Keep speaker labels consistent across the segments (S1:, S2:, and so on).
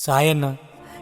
S1: సాయన్న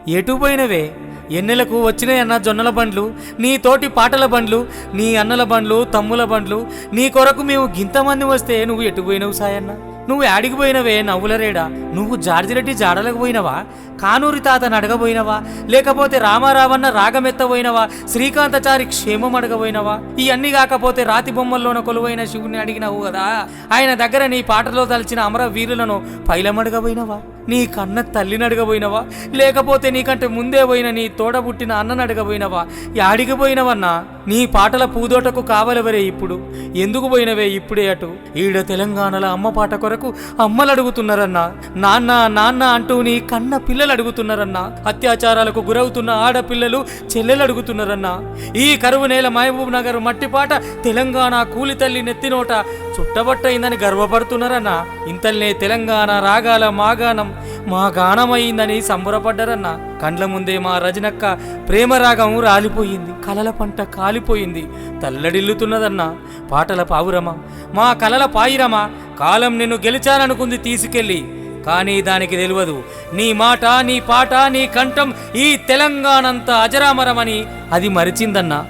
S1: ఎటు పోయినవే? ఎన్నెలకు వచ్చినాయన్న జొన్నల బండ్లు నీ తోటి పాటల బండ్లు నీ అన్నల బండ్లు తమ్ముల బండ్లు నీ కొరకు మేము గింతమంది వస్తే నువ్వు ఎటు పోయినవు సాయన్న? నువ్వు యాడికి పోయినవే నవ్వులరేడా? నువ్వు జార్జిరెడ్డి జాడలకు పోయినవా? కానూరి తాతను అడగబోయినవా? లేకపోతే రామారావన్న రాగమెత్తబోయినవా? శ్రీకాంతచారి క్షేమం అడగబోయినవా? ఇవన్నీ కాకపోతే రాతి బొమ్మల్లోన కొలువైన శివుని అడిగినావు కదా? ఆయన దగ్గర నీ పాటలో తలిచిన అమర వీరులను పైలమడగబోయినవా నీ కన్న తల్లిని అడగబోయినవా? లేకపోతే నీకంటే ముందే పోయిన నీ తోడబుట్టిన అన్నను అడగబోయినవా? యాడికి పోయినవన్నా? నీ పాటల పూదోటకు కావలవరే ఇప్పుడు? ఎందుకు పోయినవే ఇప్పుడే అటు? ఈడ తెలంగాణలో అమ్మ పాట కొరకు అమ్మలు అడుగుతున్నారన్నా నాన్న నాన్న అంటూ నీ కన్న పిల్లలు అడుగుతున్నారన్నా అత్యాచారాలకు గురవుతున్న ఆడపిల్లలు చెల్లెలు అడుగుతున్నారన్నా ఈ కరువు నేల మహబూబ్ నగర్ మట్టిపాట తెలంగాణ కూలి తల్లి నెత్తినోట చుట్టబట్టయిందని గర్వపడుతున్నారన్నా. ఇంతల్నే తెలంగాణ రాగాల మాగానం. మా గానమైందని సంబరపడ్డారన్న. కండ్ల ముందే మా రజనక్క ప్రేమరాగం రాలిపోయింది. కలల పంట కాలిపోయింది. తల్లడిల్లుతున్నదన్నా. పాటల పావురమా. మా కలల పాయిరమా. కాలం నిన్ను గెలిచాననుకుంది తీసుకెళ్ళి. కానీ దానికి తెలియదు నీ మాట నీ పాట నీ కంఠం ఈ తెలంగాణంతా అజరామరమని అది మరిచిందన్నా.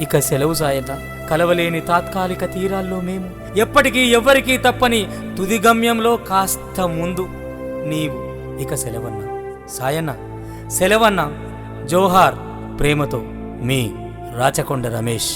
S1: ఇక సెలవు సాయట కలవలేని తాత్కాలిక తీరాల్లో మేము. ఎప్పటికీ ఎవ్వరికీ తప్పని తుది గమ్యంలో కాస్త ముందు నీవు. ఇక సెలవన్న. సాయన్న సెలవన్న జోహార్ ప్రేమతో మీ రాచకొండ రమేష్.